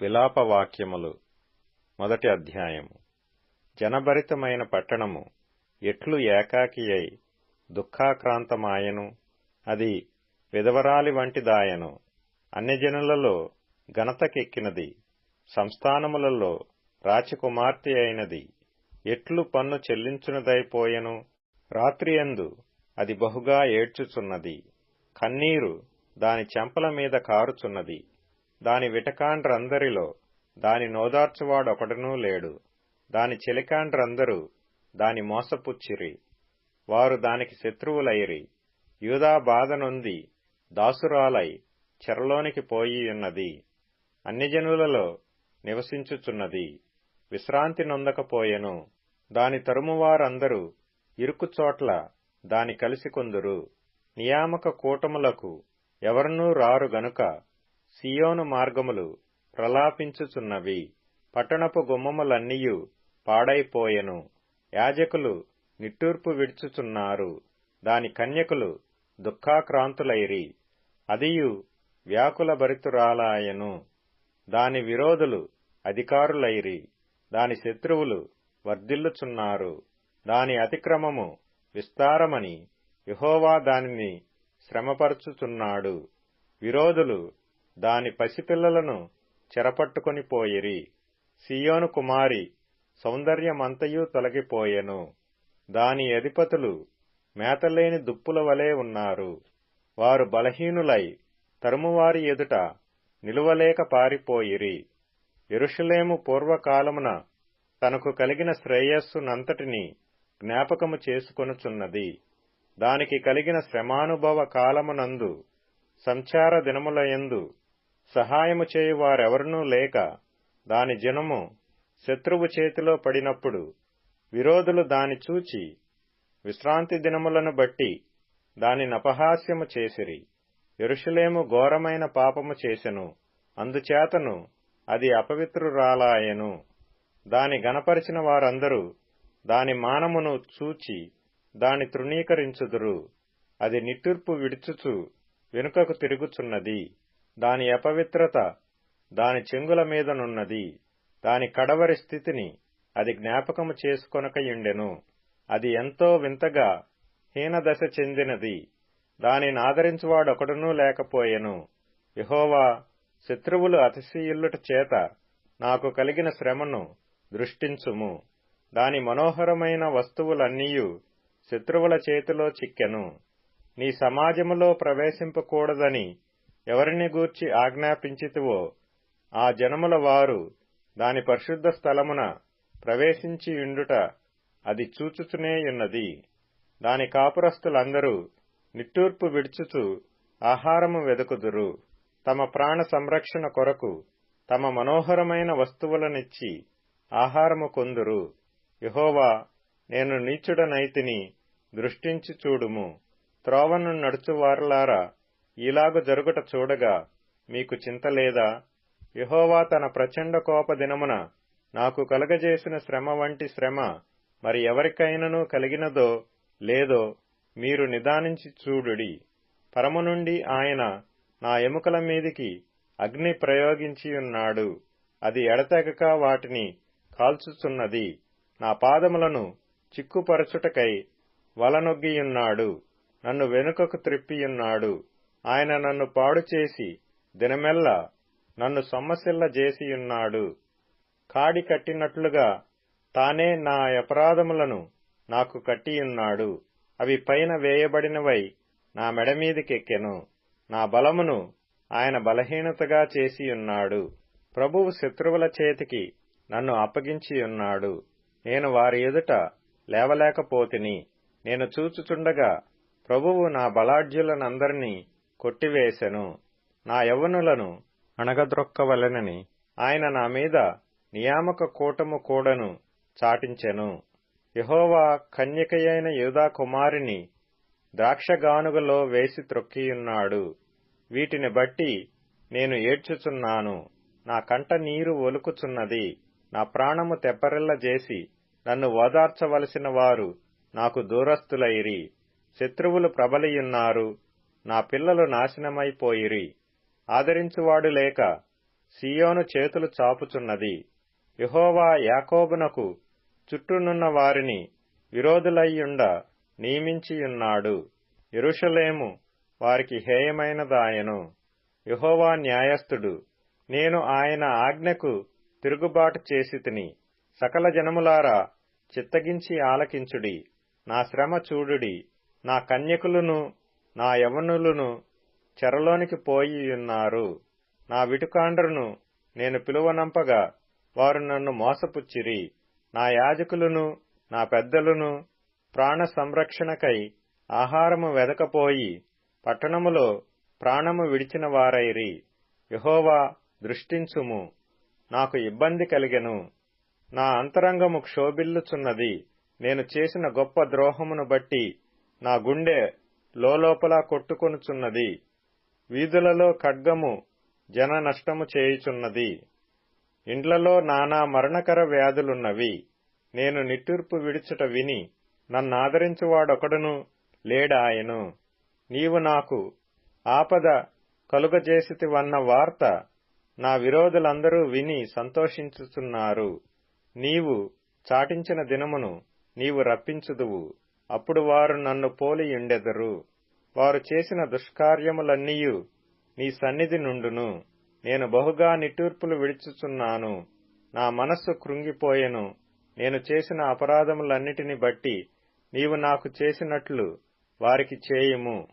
విలాపవాక్యములు మొదటి అధ్యాయము. జనభరితమైన పట్టణము ఎట్లు ఏకాకి అయి దుఃఖాక్రాంతమాయెను. అది విధవరాలి వంటిదాయను అన్యజనులలో ఘనతకెక్కినది. సంస్థానములలో రాచకుమార్తె అయినది. ఎట్లు పన్ను చెల్లించునదైపోయెను. రాత్రియందు అది బహుగా ఏడ్చుచున్నది. కన్నీరు దాని చెంపల మీద కారుచున్నది. దాని విటకాండ్రందరిలో దాని నోదార్చువాడొకడునూ లేడు. దాని చెలికాండ్రందరూ దాని మోసపుచ్చిరి. వారు దానికి శత్రువులైరి. యూదా బాధనొంది దాసురాలై చెరలోనికి పోయియున్నది అన్యజనులలో నివసించుచున్నది. విశ్రాంతి నొందకపోయెను. దాని తరుమువారందరూ ఇరుకుచోట్ల దాని కలిసికొందురు నియామక కూటములకు ఎవరనూ రారు గనుక సియోను మార్గములు ప్రలాపించుచున్నవి. పట్టణపు గుమ్మములన్నీయు పాడైపోయెను. యాజకులు నిట్టూర్పు విడుచుచున్నారు. దాని కన్యకులు దుఃఖాక్రాంతులైరి. అదియు వ్యాకుల భరితురాలాయెను. దాని విరోధులు అధికారులైరి. దాని శత్రువులు వర్ధిల్లుచున్నారు. దాని అతిక్రమము విస్తారమని యహోవా దానిని శ్రమపరచుచున్నాడు. విరోధులు దాని పసిపిల్లలను చెరపట్టుకొని పోయిరి. సియోను కుమారి సౌందర్యమంతయు తొలగిపోయెను. దాని అధిపతులు మేతలేని దుప్పుల వలె ఉన్నారు. వారు బలహీనులై తరుమువారి ఎదుట నిలువలేక పారిపోయిరి. ఎరుషలేము పూర్వకాలమున తనకు కలిగిన శ్రేయస్సునంతటిని జ్ఞాపకము చేసుకొనుచున్నది. దానికి కలిగిన శ్రమానుభవ కాలమునందు సంచార దినములయందు సహాయము చేయువారెవరనూ లేక దాని జనము శత్రువు చేతిలో పడినప్పుడు విరోధులు దాని చూచి విశ్రాంతి దినములను బట్టి దాని నపహాస్యము చేసిరి. ఎరుషులేము ఘోరమైన పాపము చేసెను. అందుచేతను అది అపవిత్రురాలాయెను. దాని గనపరిచిన వారందరూ దాని మానమును చూచి దాని తృణీకరించుదురు. అది నిట్టూర్పు విడుచుచు వెనుకకు తిరుగుచున్నది. దాని అపవిత్రత దాని చెంగుల మీదనున్నది దాని కడవరి స్థితిని అది జ్ఞాపకము చేసుకొనకయుండెను. అది ఎంతో వింతగా హీనదశ చెందినది. దానిని ఆదరించువాడొకడునూ లేకపోయెను. యహోవా శత్రువులు అతిశీయుల్లుట చేత నాకు కలిగిన శ్రమను దృష్టించుము. దాని మనోహరమైన వస్తువులన్నీయు శత్రువుల చేతిలో చిక్కెను. నీ సమాజములో ప్రవేశింపకూడదని ఎవరిని గూర్చి ఆజ్ఞాపించితివో ఆ జనముల వారు దాని పరిశుద్ధ స్థలమున ప్రవేశించియుండుట అది చూచుచునేయున్నది దాని కాపురస్తులందరూ నిట్టూర్పు విడుచుచు ఆహారము వెదుకుదురు. తమ ప్రాణ సంరక్షణ కొరకు తమ మనోహరమైన వస్తువులనిచ్చి ఆహారము కొందురు. యహోవా నేను నీచుడనైతిని దృష్టించి చూడుము. త్రోవను నడుచువారలారా ఇలాగు జరుగుట చూడగా మీకు చింతలేదా యహోవా తన ప్రచండ కోప దినమున నాకు కలగజేసిన శ్రమ వంటి శ్రమ మరి ఎవరికైనను కలిగినదో లేదో మీరు నిదానించి చూడుడి. పరము నుండి ఆయన నా ఎముకల మీదికి అగ్ని ప్రయోగించియున్నాడు అది ఎడతెగక వాటిని కాల్చుచున్నది. నా పాదములను చిక్కుపరచుటకై వలనొగ్గియున్నాడు. నన్ను వెనుకకు త్రిప్పియున్నాడు. ఆయన నన్ను పాడుచేసి దినమెల్లా నన్ను సొమ్మసిల్ల చేసియున్నాడు. కాడి కట్టినట్లుగా తానే నా అపరాధములను నాకు కట్టియున్నాడు. అవి పైన వేయబడినవై నా మెడమీదికెక్కెను నా బలమును ఆయన బలహీనతగా చేసియున్నాడు. ప్రభువు శత్రువుల చేతికి నన్ను అప్పగించియున్నాడు. నేను వారి ఎదుట లేవలేకపోతిని. నేను చూచుచుండగా ప్రభువు నా బలాఢ్యులనందరినీ కొట్టివేశెను నా యవ్వనులను అణగద్రొక్కవలెనని ఆయన నా మీద నియామక కూటము కూడను చాటించెను. యహోవా కన్యకయైన యూదా కుమారిని ద్రాక్షగానుగలో వేసి త్రొక్కియున్నాడు. వీటిని బట్టి నేను ఏడ్చుచున్నాను. నా కంట నీరు ఒలుకుచున్నది. నా ప్రాణము తెప్పరిల్ల చేసి నన్ను ఓదార్చవలసిన వారు నాకు దూరస్తులైరి శత్రువులు ప్రబలియున్నారు. నా పిల్లలు నాశనమైపోయిరి. ఆదరించువాడు లేక సియోను చేతులు చాపుచున్నది. యహోవా యాకోబునకు చుట్టూనున్న వారిని విరోధులయ్యుండ నియమించియున్నాడు. ఎరుషలేము వారికి హేయమైనదాయను. యహోవా న్యాయస్థుడు నేను ఆయన ఆజ్ఞకు తిరుగుబాటు చేసి తిని సకల జనములారా చిత్తగించి ఆలకించుడి. నా శ్రమ చూడుడి. నా కన్యకులను నా యవనులను చెరలోనికి పోయియున్నారు. నా విటుకాండ్రును నేను పిలువనంపగా వారు నన్ను మోసపుచ్చిరి. నా యాజకులను నా పెద్దలను ప్రాణ సంరక్షణకై ఆహారము వెదకపోయి పట్టణములో ప్రాణము విడిచిన వారైరి. యహోవా దృష్టించుము. నాకు ఇబ్బంది కలిగెను. నా అంతరంగము క్షోభిల్లుచున్నది. నేను చేసిన గొప్ప ద్రోహమును బట్టి నా గుండె లోపల కొట్టుకొనుచున్నది. వీధులలో ఖడ్గము జన నష్టము చేయుచున్నది. ఇండ్లలో నానా మరణకర వ్యాధులున్నవి. నేను నిట్టూర్పు విడుచుట విని నన్నాదరించువాడొకడును లేడాయను. నీవు నాకు ఆపద కలుగజేసితివన్న వార్త నా విరోధులందరూ విని సంతోషించుచున్నారు. నీవు చాటించిన దినమును నీవు రప్పించుదువు. అప్పుడు వారు నన్ను పోలియుండెదరు వారు చేసిన దుష్కార్యములన్నీయు నీ సన్నిధి నుండును. నేను బహుగా నిట్టూర్పులు విడుచుచున్నాను. నా మనస్సు కృంగిపోయెను. నేను చేసిన అపరాధములన్నిటిని బట్టి నీవు నాకు చేసినట్లు వారికి చేయుము.